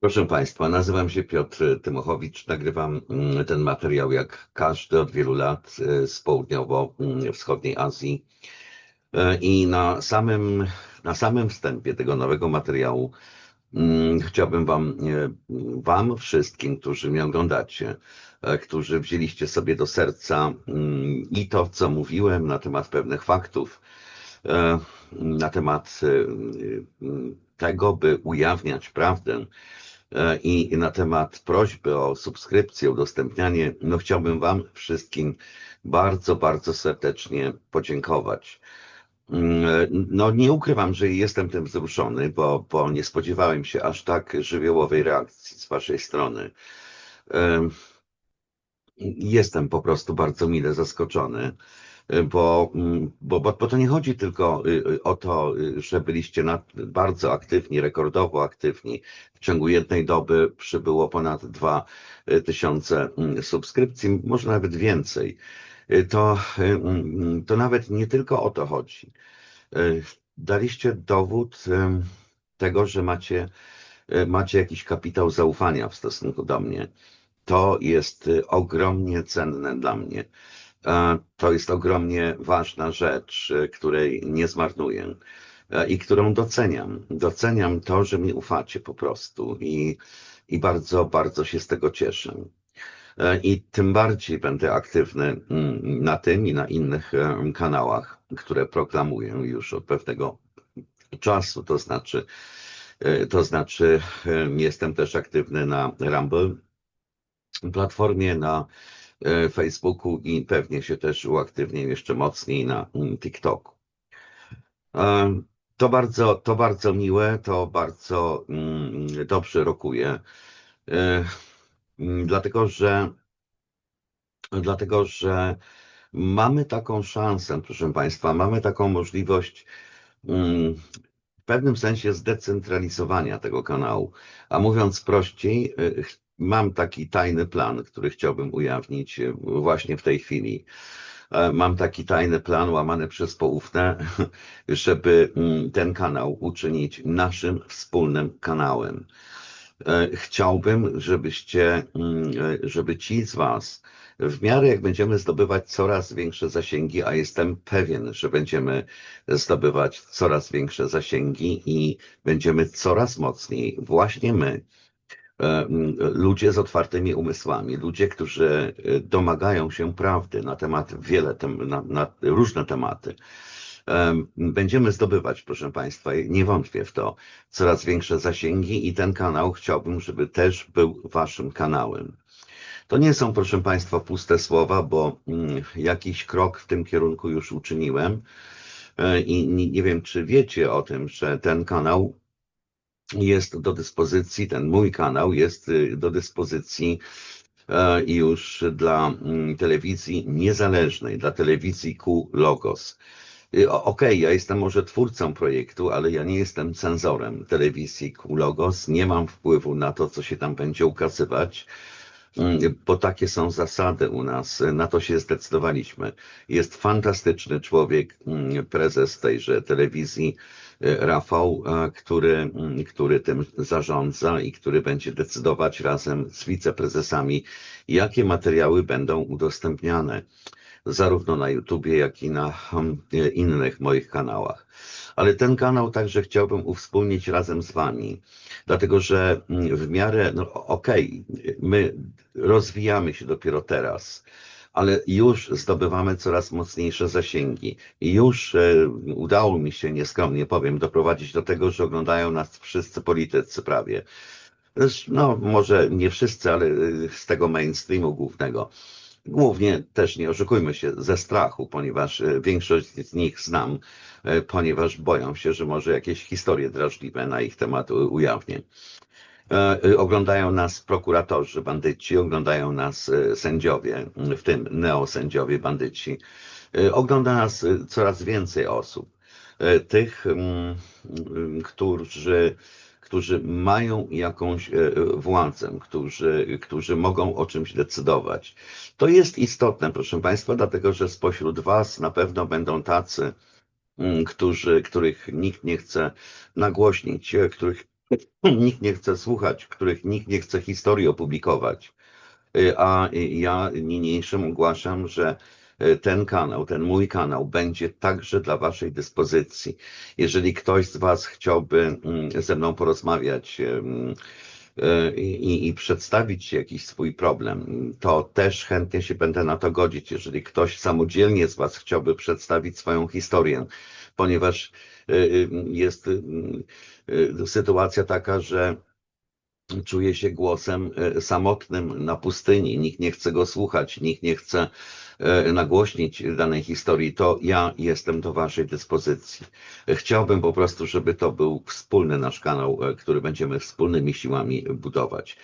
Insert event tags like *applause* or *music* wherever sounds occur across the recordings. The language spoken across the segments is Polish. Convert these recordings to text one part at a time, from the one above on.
Proszę Państwa, nazywam się Piotr Tymochowicz. Nagrywam mm, ten materiał jak każdy od wielu lat e, z południowo-wschodniej Azji. E, I na samym, na samym wstępie tego nowego materiału mm, chciałbym Wam, e, Wam wszystkim, którzy mnie oglądacie, którzy wzięliście sobie do serca mm, i to, co mówiłem na temat pewnych faktów, na temat tego, by ujawniać prawdę, E, i na temat prośby o subskrypcję, udostępnianie, no chciałbym Wam wszystkim bardzo, bardzo serdecznie podziękować. Mm, no nie ukrywam, że jestem tym wzruszony, bo, bo nie spodziewałem się aż tak żywiołowej reakcji z Waszej strony. Jestem po prostu bardzo mile zaskoczony bo, bo, bo, to nie chodzi tylko y, y, o to, y, że byliście bardzo aktywni, rekordowo aktywni. W ciągu jednej doby przybyło ponad 2000 subskrypcji, może nawet więcej. To, to nawet nie tylko o to chodzi. Daliście dowód tego, że macie, macie jakiś kapitał zaufania w stosunku do mnie. To jest ogromnie cenne dla mnie. To jest ogromnie ważna rzecz, e, której nie zmarnuję e, i którą doceniam. Doceniam to, że mi ufacie po prostu i, i bardzo, bardzo się z tego cieszę. E, I tym bardziej będę aktywny mm, na tym i na innych kanałach, które proklamuję już od pewnego czasu. To znaczy, to znaczy, jestem też aktywny na Rumble, platformie, na E, Facebooku i pewnie się też uaktywnię jeszcze mocniej na mm, TikToku. E, to bardzo, to bardzo miłe, to bardzo mm, dobrze rokuje, e, mm, dlatego że, dlatego że mamy taką szansę, proszę Państwa, mamy taką możliwość w pewnym sensie zdecentralizowania tego kanału. A mówiąc prościej, Mam taki tajny plan, który chciałbym ujawnić e, właśnie w tej chwili. E, mam taki tajny plan łamany przez poufne, *laughs* żeby mm, ten kanał uczynić naszym wspólnym kanałem. E, chciałbym, żebyście, mm, żeby ci z Was, w miarę jak będziemy zdobywać coraz większe zasięgi, a jestem pewien, że będziemy zdobywać coraz większe zasięgi i będziemy coraz mocniej, właśnie my, ludzie z otwartymi umysłami, ludzie, którzy e, domagają się prawdy na temat wiele, na, na różne tematy. E, będziemy zdobywać, proszę Państwa, nie wątpię w to, coraz większe zasięgi i ten kanał chciałbym, żeby też był Waszym kanałem. To nie są, proszę Państwa, puste słowa, bo mm, jakiś krok w tym kierunku już uczyniłem i nie wiem, czy wiecie o tym, że ten kanał jest do dyspozycji, ten mój kanał jest y, do dyspozycji e, już dla mm, telewizji niezależnej, dla telewizji Q Logos. Y, okej, okay, ja jestem może twórcą projektu, ale ja nie jestem cenzorem telewizji Q Logos, nie mam wpływu na to, co się tam będzie ukazywać mm, bo takie są zasady u nas, na to się zdecydowaliśmy. Jest fantastyczny człowiek, mm, prezes tejże telewizji, Rafał, e, który, który tym zarządza i który będzie decydować razem z wiceprezesami, jakie materiały będą udostępniane zarówno na YouTubie, jak i na hmm, innych moich kanałach. Ale ten kanał także chciałbym uwspólnić razem z Wami, dlatego że w miarę, no okej, okay, my rozwijamy się dopiero teraz ale już zdobywamy coraz mocniejsze zasięgi. I już e, udało mi się, nieskromnie powiem, doprowadzić do tego, że oglądają nas wszyscy politycy prawie. No, może nie wszyscy, ale e, z tego mainstreamu głównego. Głównie też nie oszukujmy się ze strachu, ponieważ e, większość z nich znam, ponieważ boją się, że może jakieś historie drażliwe na ich temat ujawnię. E, e, oglądają nas prokuratorzy, bandyci, oglądają nas e, sędziowie, w tym neosędziowie, bandyci. Ogląda nas coraz więcej osób. Tych, którzy, którzy mają jakąś władzę, którzy, którzy mogą o czymś decydować. To jest istotne, proszę Państwa, dlatego że spośród Was na pewno będą tacy, którzy, których nikt nie chce nagłośnić, których nikt nie chce słuchać, których nikt nie chce historii opublikować. Y, A ja niniejszym ogłaszam, że y, ten kanał, ten mój kanał będzie także dla Waszej dyspozycji. Jeżeli ktoś z Was chciałby mm, ze mną porozmawiać, i, i przedstawić jakiś swój problem, to też chętnie się będę na to godzić. Jeżeli ktoś samodzielnie z Was chciałby przedstawić swoją historię, ponieważ y, y, jest y, y, sytuacja taka, że czuje się głosem y, samotnym na pustyni, nikt nie chce go słuchać, nikt nie chce y, nagłośnić danej historii, to ja jestem do Waszej dyspozycji. Chciałbym po prostu, żeby to był wspólny nasz kanał, y, który będziemy wspólnymi siłami budować.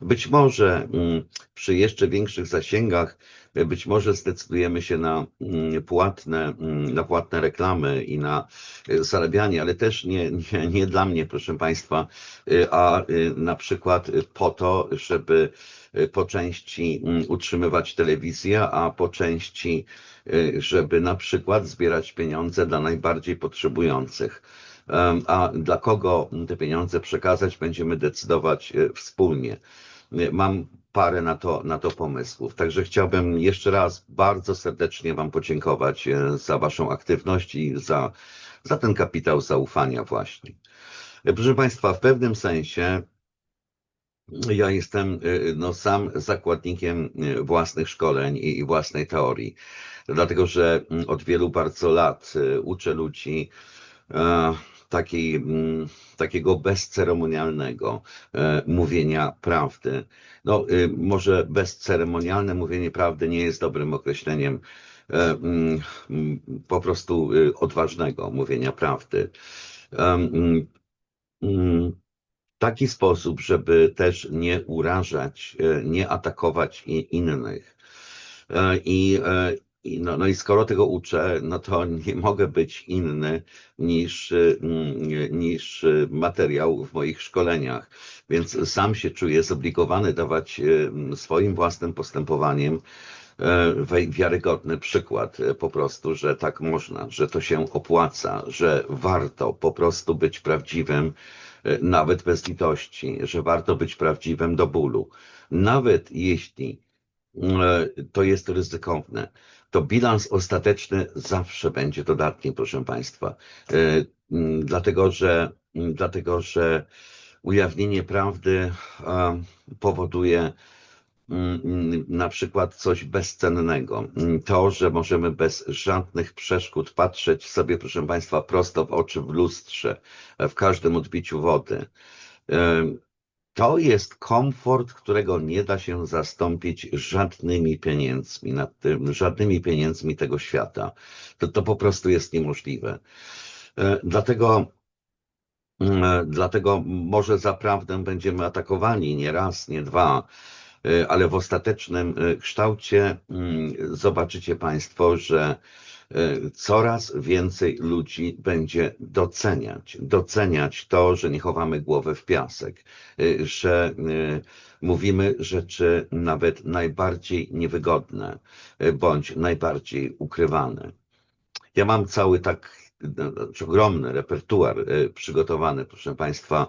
Być może mm, przy jeszcze większych zasięgach, y, być może zdecydujemy się na mm, płatne, mm, na płatne reklamy i na y, zarabianie, ale też nie, nie, nie dla mnie, proszę Państwa, y, a na przykład po to, żeby po części utrzymywać telewizję, a po części, żeby na przykład zbierać pieniądze dla najbardziej potrzebujących. A dla kogo te pieniądze przekazać, będziemy decydować wspólnie. Y, Mam parę na to, na to pomysłów. Także chciałbym jeszcze raz bardzo serdecznie Wam podziękować y, za Waszą aktywność i za, za ten kapitał zaufania właśnie. Y, Proszę Państwa, w pewnym sensie ja jestem no, sam zakładnikiem własnych szkoleń i i własnej teorii, dlatego że mm, od wielu bardzo lat uczę ludzi e, takiej, mm, takiego bezceremonialnego e, mówienia prawdy. No, y, może bezceremonialne mówienie prawdy nie jest dobrym określeniem e, mm, mm, po prostu y, odważnego mówienia prawdy. Mm, taki sposób, żeby też nie urażać, e, nie atakować innych. E, e, i no, no i skoro tego uczę, no to nie mogę być inny niż, mm, niż materiał w moich szkoleniach. Więc sam się czuję zobligowany dawać e, m, swoim własnym postępowaniem e, wiarygodny przykład e, po prostu, że tak można, że to się opłaca, że warto po prostu być prawdziwym, e, nawet bez litości, że warto być prawdziwym do bólu. Nawet jeśli to jest ryzykowne, to bilans ostateczny zawsze będzie dodatni, proszę Państwa. E, Dlatego, że, dlatego, że ujawnienie prawdy e, powoduje na przykład coś bezcennego. To, że możemy bez żadnych przeszkód patrzeć sobie, proszę Państwa, prosto w oczy w lustrze, e, w każdym odbiciu wody. To jest komfort, którego nie da się zastąpić żadnymi pieniędzmi, tym, żadnymi pieniędzmi tego świata. To, to po prostu jest niemożliwe. E, Dlatego Mm, Dlatego może zaprawdę będziemy atakowani nie raz, nie dwa, y, ale w ostatecznym kształcie mm, zobaczycie Państwo, że coraz więcej ludzi będzie doceniać, doceniać to, że nie chowamy głowy w piasek, y, że y, mówimy rzeczy nawet najbardziej niewygodne bądź najbardziej ukrywane. Ja mam cały tak no, ogromny repertuar e, przygotowany, proszę Państwa,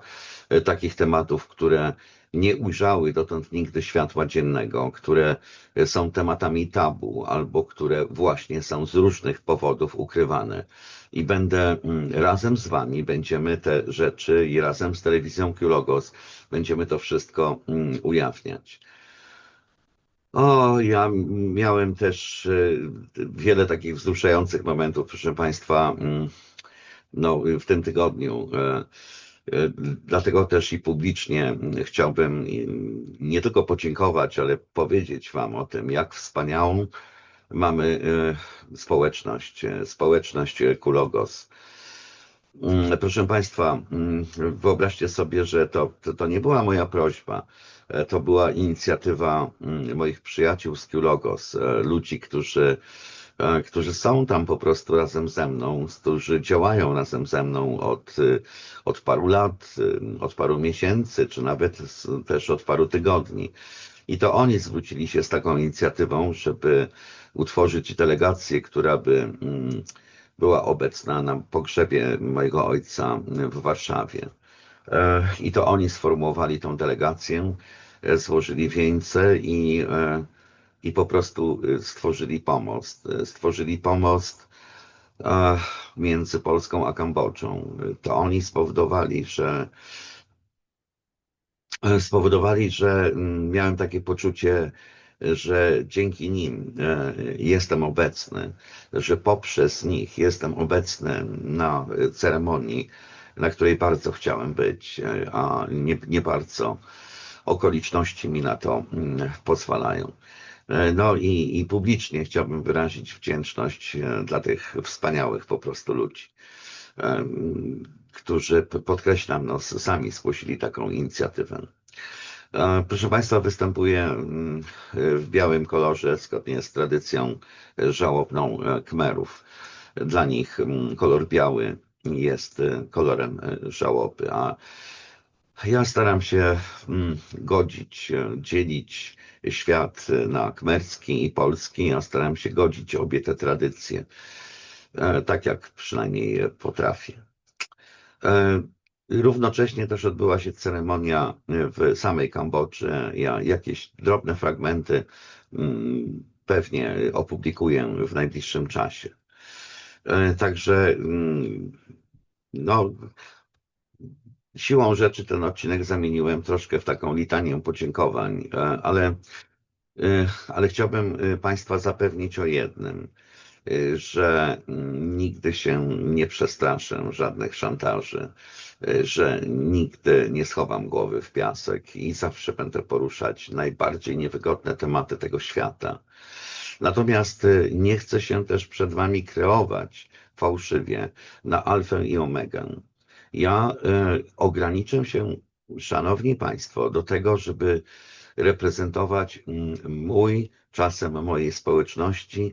e, takich tematów, które nie ujrzały dotąd nigdy światła dziennego, które e, są tematami tabu albo które właśnie są z różnych powodów ukrywane. I będę mm, razem z Wami, będziemy te rzeczy i razem z telewizją Q-Logos będziemy to wszystko mm, ujawniać. O, ja miałem też e, wiele takich wzruszających momentów, proszę Państwa, mm, no, w tym tygodniu. Dlatego też i publicznie chciałbym nie tylko podziękować, ale powiedzieć Wam o tym, jak wspaniałą mamy e, społeczność, e, społeczność e, Kulogos. Mm, Proszę Państwa, mm, wyobraźcie sobie, że to, to, to nie była moja prośba. To była inicjatywa mm, moich przyjaciół z Q-Logos, e, ludzi, którzy, którzy są tam po prostu razem ze mną, którzy działają razem ze mną od, y, od paru lat, y, od paru miesięcy, czy nawet też od paru tygodni. I to oni zwrócili się z taką inicjatywą, żeby utworzyć delegację, która by mm, była obecna na pogrzebie mojego ojca w Warszawie. E, I to oni sformułowali tą delegację, e, złożyli wieńce i, e, i po prostu stworzyli pomost. Stworzyli pomost między Polską a Kambodżą. To oni spowodowali, że spowodowali, że mm, miałem takie poczucie, że dzięki nim jestem obecny, że poprzez nich jestem obecny na ceremonii na której bardzo chciałem być, a nie, nie bardzo okoliczności mi na to mm, pozwalają. E, no i, i publicznie chciałbym wyrazić wdzięczność e, dla tych wspaniałych po prostu ludzi, którzy, podkreślam, no, sami zgłosili taką inicjatywę. Proszę Państwa, występuję w białym kolorze zgodnie z tradycją żałobną Kmerów. Dla nich kolor biały jest kolorem żałoby, a ja staram się mm, godzić, y, dzielić świat na kmerski i polski. Ja staram się godzić obie te tradycje, e, tak jak przynajmniej potrafię. E, równocześnie też odbyła się ceremonia w samej Kambodży. Ja jakieś drobne fragmenty mm, pewnie opublikuję w najbliższym czasie. E, także mm, no, siłą rzeczy ten odcinek zamieniłem troszkę w taką litanię podziękowań, e, ale, e, ale chciałbym Państwa zapewnić o jednym, że nigdy się nie przestraszę żadnych szantaży, że nigdy nie schowam głowy w piasek i zawsze będę poruszać najbardziej niewygodne tematy tego świata Natomiast nie chcę się też przed Wami kreować fałszywie na alfę i omegę. Ja y, ograniczę się, Szanowni Państwo, do tego, żeby reprezentować mm, mój, czasem mojej społeczności,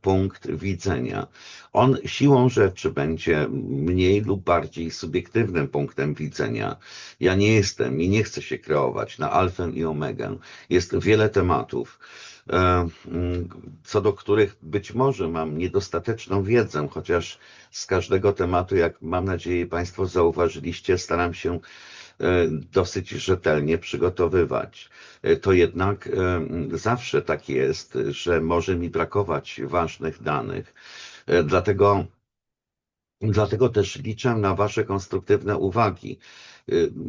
punkt widzenia. On siłą rzeczy będzie mniej lub bardziej subiektywnym punktem widzenia. Ja nie jestem i nie chcę się kreować na alfę i omegę. Jest wiele tematów E, mm, co do których być może mam niedostateczną wiedzę, chociaż z każdego tematu, jak mam nadzieję Państwo zauważyliście, staram się e, dosyć rzetelnie przygotowywać. E, to jednak zawsze tak jest, że może mi brakować ważnych danych. Dlatego, dlatego też liczę na Wasze konstruktywne uwagi.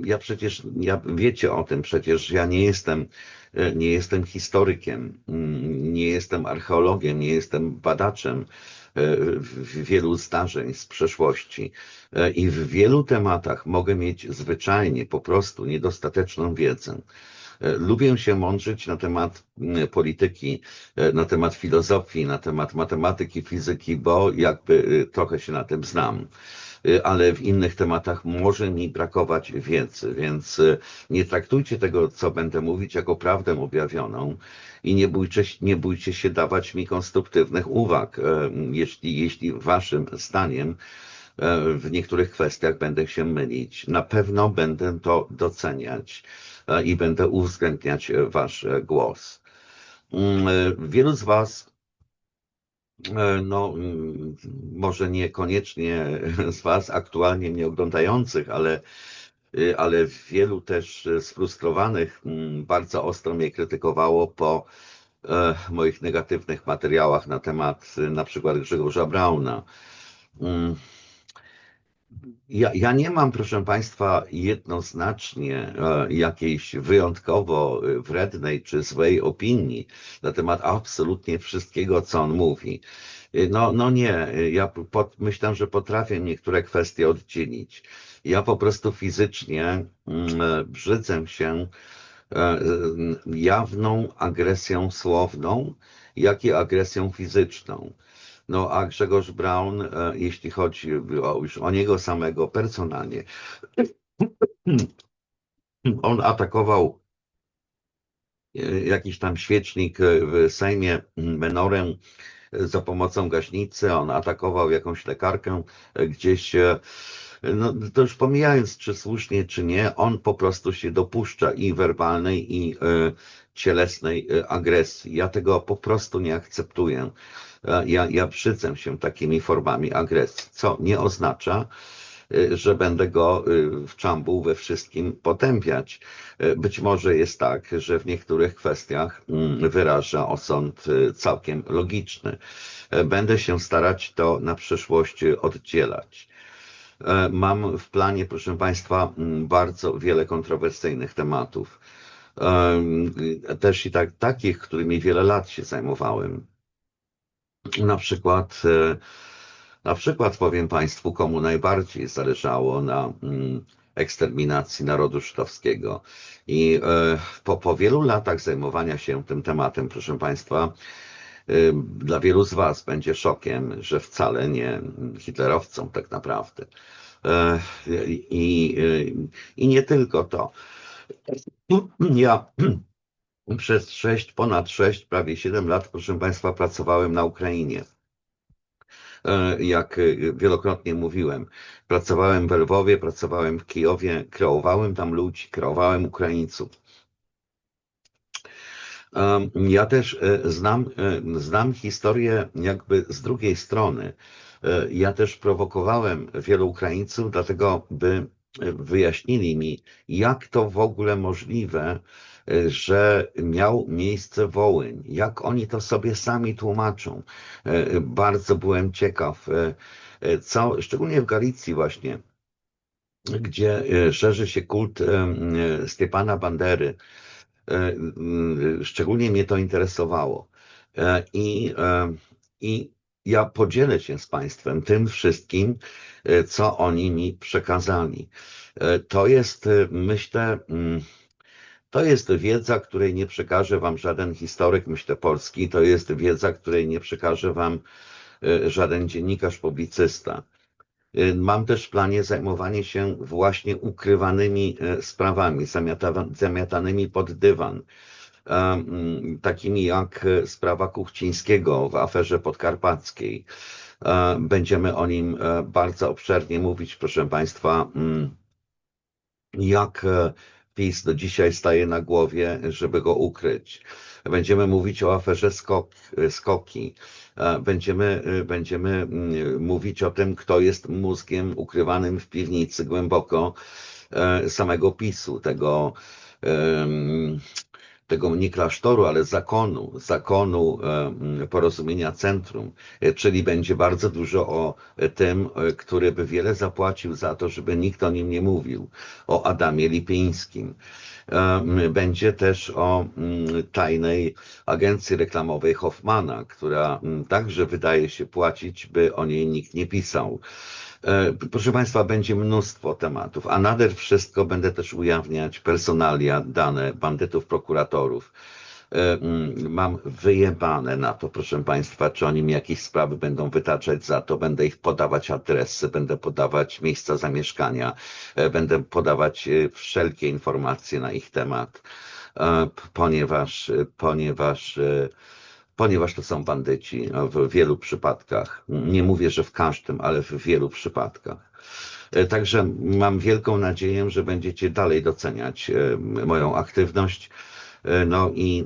Ja przecież, ja wiecie o tym przecież, ja nie jestem E, nie jestem historykiem, nie jestem archeologiem, nie jestem badaczem e, wielu zdarzeń z przeszłości e, i w wielu tematach mogę mieć zwyczajnie po prostu niedostateczną wiedzę. Lubię się mądrzyć na temat mm, polityki, na temat filozofii, na temat matematyki, fizyki, bo jakby trochę się na tym znam. Y, ale w innych tematach może mi brakować wiedzy, więc y, nie traktujcie tego, co będę mówić, jako prawdę objawioną i nie bójcie, nie bójcie się dawać mi konstruktywnych uwag, y, jeśli, jeśli waszym zdaniem w niektórych kwestiach będę się mylić. Na pewno będę to doceniać i będę uwzględniać wasz głos. Mm, wielu z Was E, no, mm, może niekoniecznie z Was aktualnie mnie oglądających, ale, ale wielu też sfrustrowanych mm, bardzo ostro mnie krytykowało po e, moich negatywnych materiałach na temat na przykład Grzegorza Brauna. Ja, ja, nie mam, proszę Państwa, jednoznacznie e, jakiejś wyjątkowo wrednej czy złej opinii na temat absolutnie wszystkiego, co on mówi. E, no, no nie, ja pod, myślę, że potrafię niektóre kwestie oddzielić. Ja po prostu fizycznie mm, e, brzydzę się jawną agresją słowną, jak i agresją fizyczną. No a Grzegorz Braun, e, jeśli chodzi o, już o niego samego personalnie, on atakował e, jakiś tam świecznik w Sejmie Menorę za pomocą gaśnicy, on atakował jakąś lekarkę gdzieś, e, no to już pomijając czy słusznie czy nie, on po prostu się dopuszcza i werbalnej i cielesnej agresji. Ja tego po prostu nie akceptuję. Ja, ja brzydzę się takimi formami agresji, co nie oznacza, y, że będę go y, w czambu we wszystkim potępiać. Y, Być może jest tak, że w niektórych kwestiach mm, wyraża osąd całkiem logiczny. Będę się starać to na przyszłość oddzielać. Mam w planie, proszę Państwa, bardzo wiele kontrowersyjnych tematów. Też i tak, takich, którymi wiele lat się zajmowałem. Na przykład, e, na przykład powiem Państwu, komu najbardziej zależało na eksterminacji narodu żydowskiego. I e, po, po wielu latach zajmowania się tym tematem, proszę Państwa, e, dla wielu z Was będzie szokiem, że wcale nie hitlerowcom tak naprawdę. I, i nie tylko to. Ja *clears throat* przez sześć, ponad sześć, prawie siedem lat, proszę Państwa, pracowałem na Ukrainie. Jak wielokrotnie mówiłem, pracowałem w Lwowie, pracowałem w Kijowie, kreowałem tam ludzi, kreowałem Ukraińców. Ja też e, znam, e, znam historię jakby z drugiej strony. Ja też prowokowałem wielu Ukraińców, dlatego by wyjaśnili mi, jak to w ogóle możliwe, że miał miejsce Wołyń, jak oni to sobie sami tłumaczą. Bardzo byłem ciekaw, co, szczególnie w Galicji właśnie, gdzie szerzy się kult Stepana Bandery. Szczególnie mnie to interesowało. I, i ja podzielę się z Państwem tym wszystkim, e, co oni mi przekazali. E, to jest, e, myślę, mm, to jest wiedza, której nie przekaże Wam żaden historyk, myślę, polski. To jest wiedza, której nie przekaże Wam żaden dziennikarz, publicysta. Mam też w planie zajmowanie się właśnie ukrywanymi sprawami, zamiatanymi pod dywan Mm, takimi jak sprawa Kuchcińskiego w aferze podkarpackiej. Będziemy o nim e, bardzo obszernie mówić, proszę Państwa, mm, jak e, PiS do dzisiaj staje na głowie, żeby go ukryć. Będziemy mówić o aferze skok, Skoki. Będziemy, będziemy mm, mówić o tym, kto jest mózgiem ukrywanym w piwnicy głęboko e, samego PiSu, tego tego nie klasztoru, ale zakonu, zakonu porozumienia centrum, e, czyli będzie bardzo dużo o tym, e, który by wiele zapłacił za to, żeby nikt o nim nie mówił, o Adamie Lipińskim. Będzie też o tajnej agencji reklamowej Hoffmana, która także wydaje się płacić, by o niej nikt nie pisał. E, proszę Państwa, będzie mnóstwo tematów, a nader wszystko będę też ujawniać personalia, dane bandytów, prokuratorów. E, mm, mam wyjebane na to, proszę Państwa, czy oni mi jakieś sprawy będą wytaczać za to. Będę ich podawać adresy, będę podawać miejsca zamieszkania, e, będę podawać wszelkie informacje na ich temat, ponieważ, ponieważ ponieważ to są bandyci w wielu przypadkach. Nie mówię, że w każdym, ale w wielu przypadkach. E, także mam wielką nadzieję, że będziecie dalej doceniać e, moją aktywność. E, no i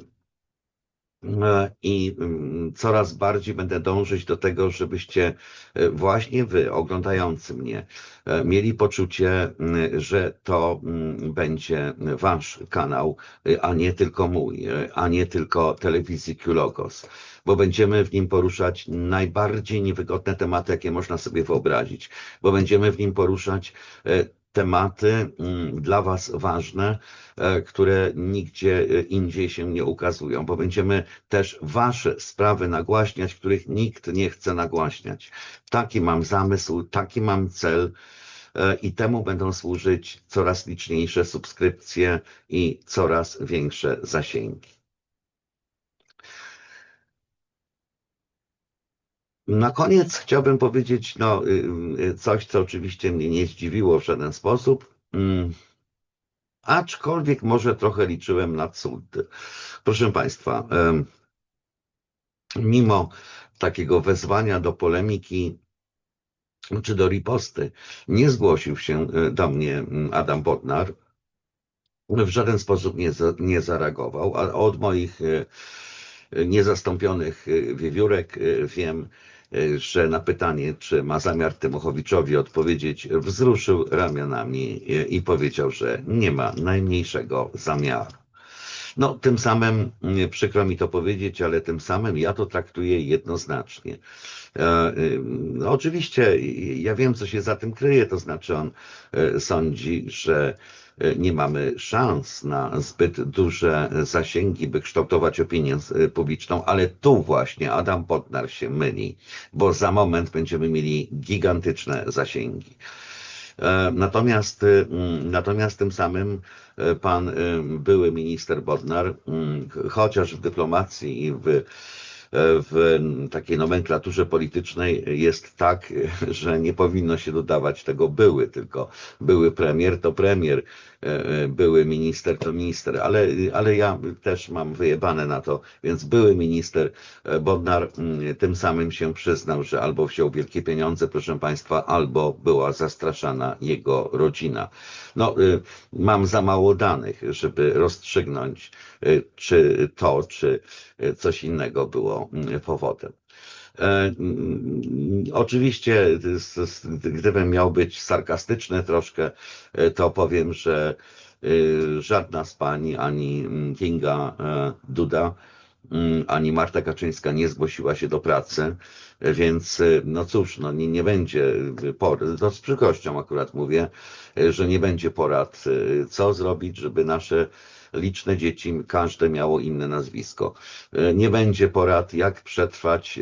i mm, coraz bardziej będę dążyć do tego, żebyście e, właśnie wy, oglądający mnie, e, mieli poczucie, mm, że to mm, będzie wasz kanał, a nie tylko mój, a nie tylko telewizji Q-Logos, bo będziemy w nim poruszać najbardziej niewygodne tematy, jakie można sobie wyobrazić, bo będziemy w nim poruszać tematy mm, dla Was ważne, e, które nigdzie e, indziej się nie ukazują, bo będziemy też Wasze sprawy nagłaśniać, których nikt nie chce nagłaśniać. Taki mam zamysł, taki mam cel e, i temu będą służyć coraz liczniejsze subskrypcje i coraz większe zasięgi. Na koniec chciałbym powiedzieć no, y, y, coś, co oczywiście mnie nie zdziwiło w żaden sposób, mm, aczkolwiek może trochę liczyłem na cud. Proszę Państwa, mimo takiego wezwania do polemiki czy do riposty, nie zgłosił się y, do mnie mm, Adam Bodnar, w żaden sposób nie, nie zareagował, a od moich niezastąpionych wiewiórek wiem, że na pytanie, czy ma zamiar Tymochowiczowi odpowiedzieć, wzruszył ramionami i, i powiedział, że nie ma najmniejszego zamiaru. No, tym samym, przykro mi to powiedzieć, ale tym samym ja to traktuję jednoznacznie. E, no, oczywiście ja wiem, co się za tym kryje, to znaczy on e, sądzi, że e, nie mamy szans na zbyt duże zasięgi, by kształtować opinię publiczną, ale tu właśnie Adam Bodnar się myli, bo za moment będziemy mieli gigantyczne zasięgi. Natomiast, natomiast tym samym pan były minister Bodnar, chociaż w dyplomacji i w w takiej nomenklaturze politycznej jest tak, *laughs* że nie powinno się dodawać tego były, tylko były premier to premier, e, e, były minister to minister, ale, ale ja też mam wyjebane na to, więc były minister e, Bodnar mm, tym samym się przyznał, że albo wziął wielkie pieniądze, proszę Państwa, albo była zastraszana jego rodzina. No, mam za mało danych, żeby rozstrzygnąć, czy to, czy coś innego było mm, powodem. E, mm, oczywiście, gdybym miał być sarkastyczny troszkę, e, to powiem, że e, żadna z pani, ani Kinga Duda, ani Marta Kaczyńska nie zgłosiła się do pracy, więc no cóż, no nie, nie będzie porad, to z przykrością akurat mówię, że nie będzie porad, co zrobić, żeby nasze liczne dzieci, każde miało inne nazwisko. Nie będzie porad, jak przetrwać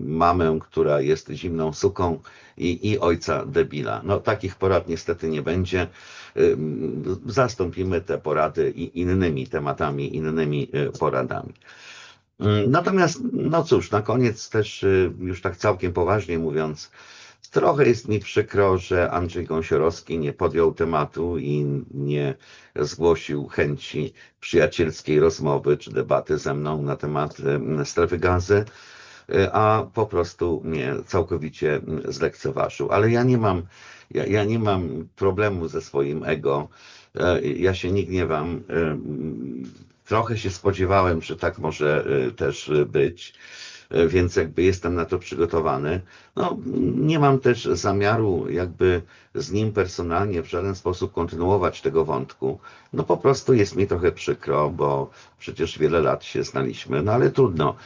mamę, która jest zimną suką i, i ojca debila. No takich porad niestety nie będzie. Zastąpimy te porady innymi tematami, innymi poradami. Natomiast, no cóż, na koniec też już tak całkiem poważnie mówiąc, Trochę jest mi przykro, że Andrzej Gąsiorowski nie podjął tematu i nie zgłosił chęci przyjacielskiej rozmowy czy debaty ze mną na temat strefy gazy, e, a po prostu mnie całkowicie zlekceważył. Ale ja nie mam, ja, ja nie mam problemu ze swoim ego. Ja się nie gniewam. Trochę się spodziewałem, że tak może też być. E, więc jakby jestem na to przygotowany. No, nie mam też zamiaru jakby z nim personalnie w żaden sposób kontynuować tego wątku. No po prostu jest mi trochę przykro, bo przecież wiele lat się znaliśmy, no ale trudno.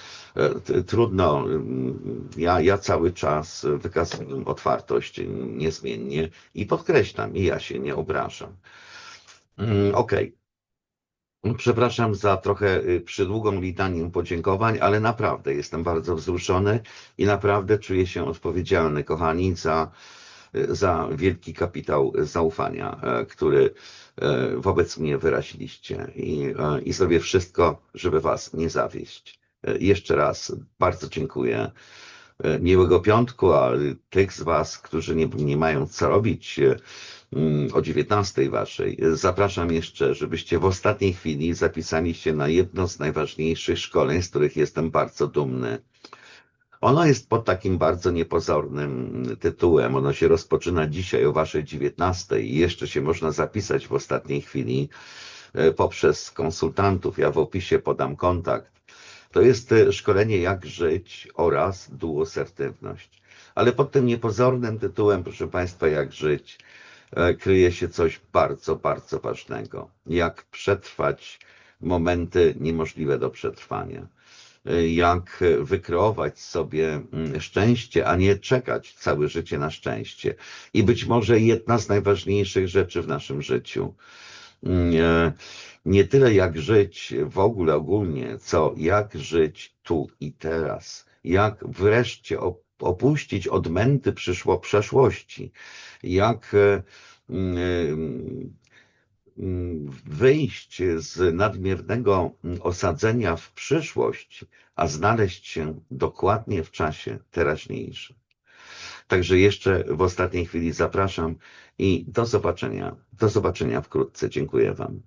Trudno. Ja, ja cały czas wykazuję otwartość niezmiennie i podkreślam, i ja się nie obrażam. Mm, okej. Okay. Przepraszam za trochę y, przydługą litanię podziękowań, ale naprawdę jestem bardzo wzruszony i naprawdę czuję się odpowiedzialny, kochani, za, y, za wielki kapitał zaufania, e, który e, wobec mnie wyraziliście i, e, i zrobię wszystko, żeby Was nie zawieść. Jeszcze raz bardzo dziękuję. Miłego piątku, a tych z Was, którzy nie, nie mają co robić, o 19 waszej. Zapraszam jeszcze, żebyście w ostatniej chwili zapisali się na jedno z najważniejszych szkoleń, z których jestem bardzo dumny. Ono jest pod takim bardzo niepozornym tytułem. Ono się rozpoczyna dzisiaj o waszej 19 i jeszcze się można zapisać w ostatniej chwili e, poprzez konsultantów. Ja w opisie podam kontakt. To jest e, szkolenie jak żyć oraz duosertywność. Ale pod tym niepozornym tytułem, proszę Państwa, jak żyć, kryje się coś bardzo, bardzo ważnego. Jak przetrwać momenty niemożliwe do przetrwania. E, jak wykreować sobie mm, szczęście, a nie czekać całe życie na szczęście. I być może jedna z najważniejszych rzeczy w naszym życiu. Mm, e, nie tyle jak żyć w ogóle ogólnie, co jak żyć tu i teraz. Jak wreszcie opuścić odmęty przyszło przeszłości, jak e, mm, mm, wyjść z nadmiernego osadzenia w przyszłość, a znaleźć się dokładnie w czasie teraźniejszym. Także jeszcze w ostatniej chwili zapraszam i do zobaczenia. Do zobaczenia wkrótce. Dziękuję Wam.